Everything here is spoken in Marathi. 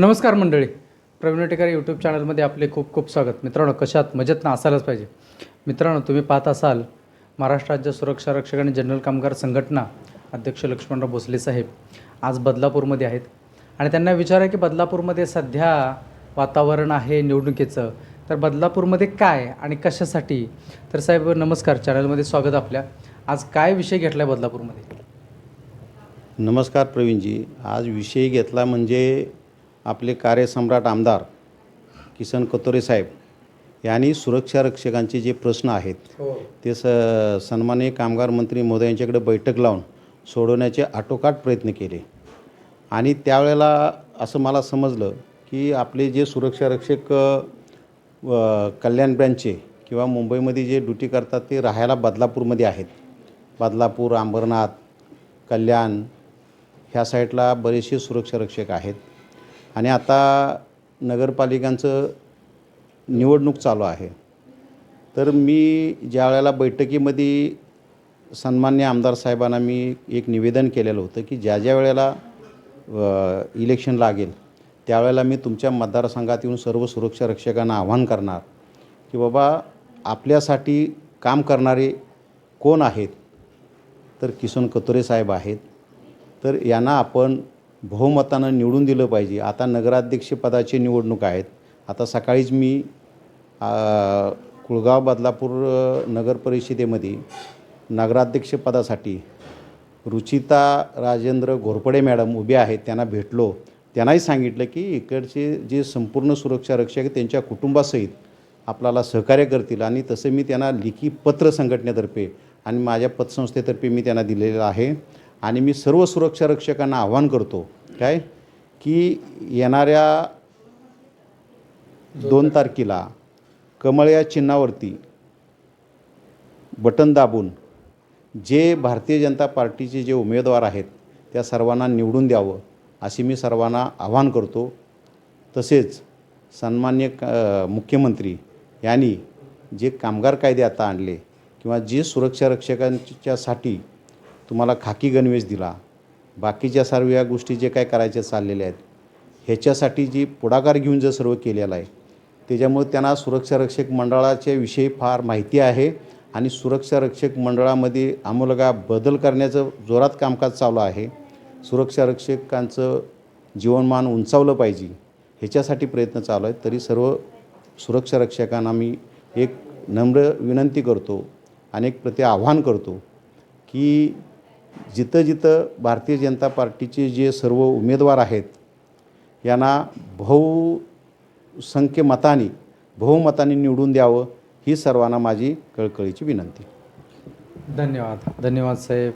नमस्कार मंडळी. प्रवीण टेकर यूट्यूब चॅनलमध्ये आपले खूप खूप स्वागत. मित्रांनो कशात मजेत ना? असायलाच पाहिजे. मित्रांनो तुम्ही पाहत असाल महाराष्ट्र राज्य सुरक्षा रक्षक आणि जनरल कामगार संघटना अध्यक्ष लक्ष्मणराव भोसले साहेब आज बदलापूरमध्ये आहेत. आणि त्यांना विचार आहे की बदलापूरमध्ये सध्या वातावरण आहे निवडणुकीचं. तर बदलापूरमध्ये काय आणि कशासाठी? तर साहेब नमस्कार. चॅनलमध्ये स्वागत आपल्या. आज काय विषय घेतला आहे बदलापूरमध्ये? नमस्कार प्रवीणजी. आज विषय घेतला म्हणजे आपले कार्यसम्राट आमदार किसन कतोरे साहेब यांनी सुरक्षा रक्षकांचे जे प्रश्न आहेत हो. ते स सन्माननीय कामगार मंत्री महोदयांच्याकडे बैठक लावून सोडवण्याचे आटोकाट प्रयत्न केले. आणि त्यावेळेला असं मला समजलं की आपले जे सुरक्षा रक्षक कल्याण ब्रँचचे किंवा मुंबईमध्ये जे ड्युटी करतात ते राहायला बदलापूरमध्ये आहेत. बदलापूर अंबरनाथ कल्याण ह्या साईडला बरेचसे सुरक्षा रक्षक आहेत. आणि आता नगरपालिकांचं निवडणूक चालू आहे. तर मी ज्या वेळेला बैठकीमध्ये सन्मान्य आमदार साहेबांना मी एक निवेदन केलेलं होतं की ज्या ज्या वेळेला इलेक्शन लागेल त्यावेळेला मी तुमच्या मतदारसंघात येऊन सर्व सुरक्षा रक्षकांना आव्हान करणार की बाबा आपल्यासाठी काम करणारे कोण आहेत? तर किसन कतोरे साहेब आहेत. तर यांना आपण बहुमतानं निवडून दिलं पाहिजे. आता नगराध्यक्षपदाची निवडणूक आहेत. आता सकाळीच मी कुळगाव बदलापूर नगर परिषदेमध्ये नगराध्यक्षपदासाठी रुचिता राजेंद्र घोरपडे मॅडम उभे आहेत. त्यांना भेटलो. त्यांनाही सांगितलं की इकडचे जे संपूर्ण सुरक्षा रक्षक आहेत त्यांच्या कुटुंबासहित आपल्याला सहकार्य करतील आणि तसं मी त्यांना लिखी पत्र संघटनेतर्फे आणि माझ्या पतसंस्थेतर्फे मी त्यांना दिलेलं आहे. आणि मी सर्व सुरक्षा रक्षकांना आव्हान करतो काय? की येणाऱ्या दोन तारखेला कमळ या चिन्हावरती बटन दाबून जे भारतीय जनता पार्टीचे जे उमेदवार आहेत त्या सर्वांना निवडून द्यावं अशी मी सर्वांना आवाहन करतो. तसेच सन्मान्य क मुख्यमंत्री यांनी जे कामगार कायदे आता आणले किंवा जे सुरक्षा रक्षकांच्यासाठी तुम्हाला खाकी गणवेश दिला. बाकीच्या सर्व या गोष्टी जे काय करायच्या चाललेल्या आहेत ह्याच्यासाठी जी पुढाकार घेऊन जर सर्व केलेलं आहे त्याच्यामुळे त्यांना सुरक्षारक्षक मंडळाच्या विषयी फार माहिती आहे आणि सुरक्षारक्षक मंडळामध्ये आमूलगा बदल करण्याचं जोरात कामकाज चालू आहे. सुरक्षारक्षकांचं जीवनमान उंचावलं पाहिजे ह्याच्यासाठी प्रयत्न चालू आहेत. तरी सर्व सुरक्षारक्षकांना मी एक नम्र विनंती करतो आणि एक प्रति आव्हान करतो की जिथं जिथं भारतीय जनता पार्टीचे जे सर्व उमेदवार आहेत यांना बहुसंख्य मताने बहुमताने निवडून द्यावं ही सर्वांना माझी कळकळीची विनंती. धन्यवाद. धन्यवाद साहेब.